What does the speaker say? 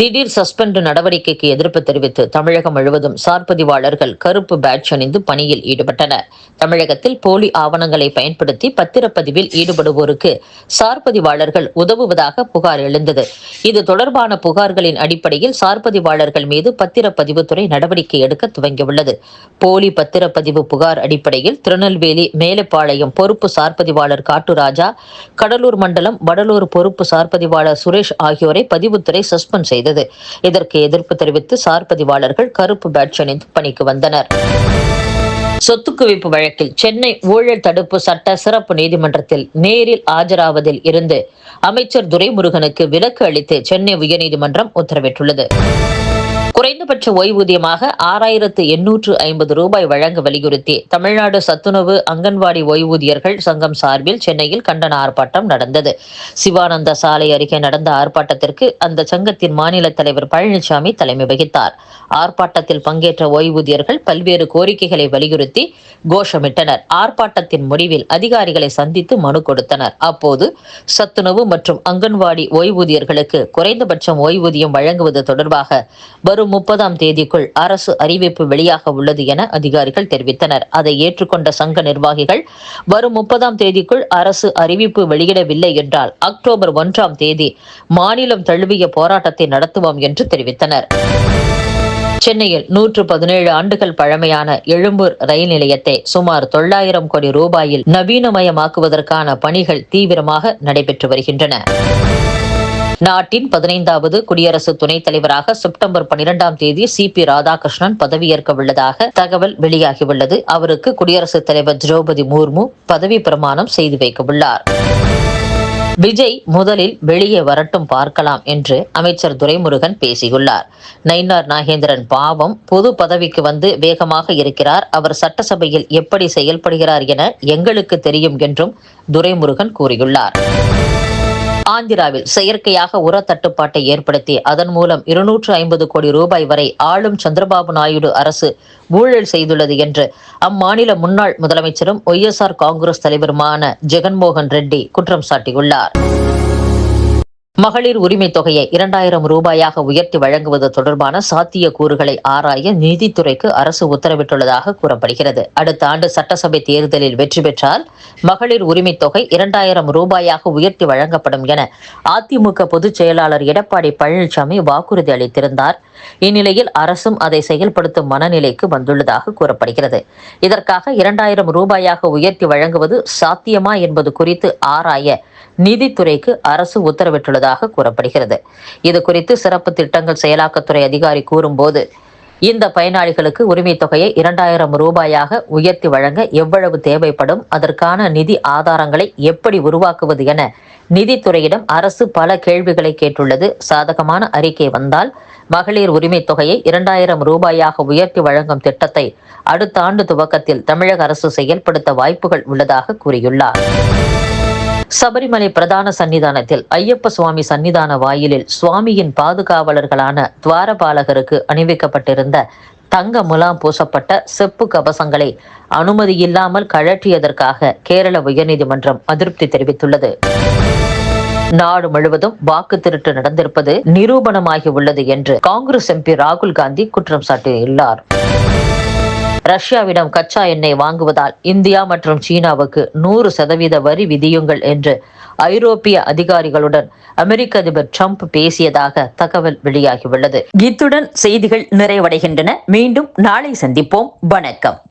திடீர் சஸ்பெண்ட் நடவடிக்கைக்கு எதிர்ப்பு தெரிவித்து தமிழகம் முழுவதும் சார் பதிவாளர்கள் கருப்பு பேட்ச் அணிந்து பணியில் ஈடுபட்டனர். தமிழகத்தில் போலி ஆவணங்களை பயன்படுத்தி பத்திரப்பதிவில் ஈடுபடுவோருக்கு சார் பதிவாளர்கள் உதவுவதாக புகார் எழுந்தது. இது தொடர்பான புகார்களின் அடிப்படையில் சார் பதிவாளர்கள் மீது பத்திரப்பதிவுத்துறை நடவடிக்கை எடுக்க துவங்கியுள்ளது. போலி பத்திரப்பதிவு புகார் அடிப்படையில் திருநெல்வேலி மேலப்பாளையம் பொறுப்பு சார்பதிவாளர் காட்டுராஜா கடலூர் மண்டலம் வடலூர் பொறுப்பு சார்பதிவாளர் சுரேஷ் ஆகியோரை பதிவுத்துறை சஸ்பெண்ட் செய்தது. இதற்கு எதிர்ப்பு தெரிவித்து சார் பதிவாளர்கள் கருப்பு பேட்ச் அணிந்து பணிக்கு வந்தனர். சொத்து குவிப்பு வழக்கில் சென்னை ஊழல் தடுப்பு சட்ட சிறப்பு நீதிமன்றத்தில் நேரில் ஆஜராவதில் இருந்து அமைச்சர் துரைமுருகனுக்கு விலக்கு அளித்து சென்னை உயர்நீதிமன்றம் உத்தரவிட்டுள்ளது. குறைந்தபட்ச ஓய்வூதியமாக ஆறாயிரத்து எண்ணூற்று ஐம்பது ரூபாய் வழங்க வலியுறுத்தி தமிழ்நாடு சத்துணவு அங்கன்வாடி ஓய்வூதியர்கள் சங்கம் சார்பில் சென்னையில் கண்டன ஆர்ப்பாட்டம் நடந்தது. சிவானந்த சாலை அருகே நடந்த ஆர்ப்பாட்டத்திற்கு அந்த சங்கத்தின் மாநில தலைவர் பழனிசாமி தலைமை வகித்தார். ஆர்ப்பாட்டத்தில் பங்கேற்ற ஓய்வூதியர்கள் பல்வேறு கோரிக்கைகளை வலியுறுத்தி கோஷமிட்டனர். ஆர்ப்பாட்டத்தின் முடிவில் அதிகாரிகளை சந்தித்து மனு கொடுத்தனர். அப்போது சத்துணவு மற்றும் அங்கன்வாடி ஓய்வூதியர்களுக்கு குறைந்தபட்சம் ஓய்வூதியம் வழங்குவது தொடர்பாக வரும் முப்பதாம் தேதிக்குள் அரசு அறிவிப்பு வெளியாக உள்ளது என அதிகாரிகள் தெரிவித்தனர். அதை ஏற்றுக்கொண்ட சங்க நிர்வாகிகள் வரும் முப்பதாம் தேதிக்குள் அரசு அறிவிப்பு வெளியிடவில்லை என்றால் அக்டோபர் ஒன்றாம் தேதி மாநிலம் தழுவிய போராட்டத்தை நடத்துவோம் என்று தெரிவித்தனர். சென்னையில் நூற்று பதினேழு ஆண்டுகள் பழமையான எழும்பூர் ரயில் நிலையத்தை சுமார் தொள்ளாயிரம் கோடி ரூபாயில் நவீனமயமாக்குவதற்கான பணிகள் தீவிரமாக நடைபெற்று வருகின்றன. நாட்டின் பதினைந்தாவது குடியரசு துணைத் தலைவராக செப்டம்பர் பனிரெண்டாம் தேதி சி பி ராதாகிருஷ்ணன் பதவியேற்க உள்ளதாக தகவல் வெளியாகியுள்ளது. அவருக்கு குடியரசுத் தலைவர் திரௌபதி முர்மு பதவி பிரமாணம் செய்து வைக்க உள்ளார் விஜய் முதலில் வெளியே வரட்டும் பார்க்கலாம் என்று அமைச்சர் துரைமுருகன் பேசியுள்ளார். நயினார் நாகேந்திரன் பாவம் பொது பதவிக்கு வந்து வேகமாக இருக்கிறார். அவர் சட்டசபையில் எப்படி செயல்படுகிறார் என எங்களுக்கு தெரியும் என்றும் துரைமுருகன் கூறியுள்ளார். ஆந்திராவில் செயற்கையாக உர தட்டுப்பாட்டை ஏற்படுத்தி அதன் மூலம் இருநூற்று ஐம்பது கோடி ரூபாய் வரை ஆளும் சந்திரபாபு நாயுடு அரசு ஊழல் செய்துள்ளது என்று அம்மாநில முன்னாள் முதலமைச்சரும் ஒய்எஸ்ஆர் காங்கிரஸ் தலைவருமான ஜெகன்மோகன் ரெட்டி குற்றம் சாட்டியுள்ளார். மகளிர் உரிமை தொகையை இரண்டாயிரம் ரூபாயாக உயர்த்தி வழங்குவது தொடர்பான சாத்திய கூறுகளை ஆராய நீதித்துறைக்கு அரசு உத்தரவிட்டுள்ளதாக கூறப்படுகிறது. அடுத்த ஆண்டு சட்டசபை தேர்தலில் வெற்றி பெற்றால் மகளிர் உரிமை தொகை இரண்டாயிரம் ரூபாயாக உயர்த்தி வழங்கப்படும் என அதிமுக பொதுச் செயலாளர் எடப்பாடி பழனிசாமி வாக்குறுதி அளித்திருந்தார். இந்நிலையில் அரசும் அதை செயல்படுத்தும் மனநிலைக்கு வந்துள்ளதாக கூறப்படுகிறது. இதற்காக இரண்டாயிரம் ரூபாயாக உயர்த்தி வழங்குவது சாத்தியமா என்பது குறித்து ஆராய நிதித்துறைக்கு அரசு உத்தரவிட்டுள்ளதாக கூறப்படுகிறது. இது குறித்து சிறப்பு திட்டங்கள் செயலாக்கத்துறை அதிகாரி கூறும்போது இந்த பயனாளிகளுக்கு உரிமை தொகையை இரண்டாயிரம் ரூபாயாக உயர்த்தி வழங்க எவ்வளவு தேவைப்படும்? அதற்கான நிதி ஆதாரங்களை எப்படி உருவாக்குவது என நிதித்துறையிடம் அரசு பல கேள்விகளை கேட்டுள்ளது. சாதகமான அறிக்கை வந்தால் மகளிர் உரிமை தொகையை இரண்டாயிரம் ரூபாயாக உயர்த்தி வழங்கும் திட்டத்தை அடுத்த ஆண்டு துவக்கத்தில் தமிழக அரசு செயல்படுத்த வாய்ப்புகள் உள்ளதாக கூறியுள்ளார். சபரிமலை பிரதான சன்னிதானத்தில் ஐயப்ப சுவாமி சன்னிதான வாயிலில் சுவாமியின் பாதுகாவலர்களான துவாரபாலகருக்கு அணிவிக்கப்பட்டிருந்த தங்க முலாம் பூசப்பட்ட செப்பு கவசங்களை அனுமதியில்லாமல் கழற்றியதற்காக கேரள உயர்நீதிமன்றம் அதிருப்தி தெரிவித்துள்ளது. நாடு முழுவதும் வாக்கு திருட்டு நடந்திருப்பது நிரூபணமாகி உள்ளது என்று காங்கிரஸ் எம்பி ராகுல் காந்தி குற்றம் சாட்டியுள்ளார். ரஷ்யாவிடம் கச்சா எண்ணெய் வாங்குவதால் இந்தியா மற்றும் சீனாவுக்கு நூறு சதவீத வரி விதியுங்கள் என்று ஐரோப்பிய அதிகாரிகளுடன் அமெரிக்க அதிபர் ட்ரம்ப் பேசியதாக தகவல் வெளியாகியுள்ளது. இத்துடன் செய்திகள் நிறைவடைகின்றன. மீண்டும் நாளை சந்திப்போம். வணக்கம்.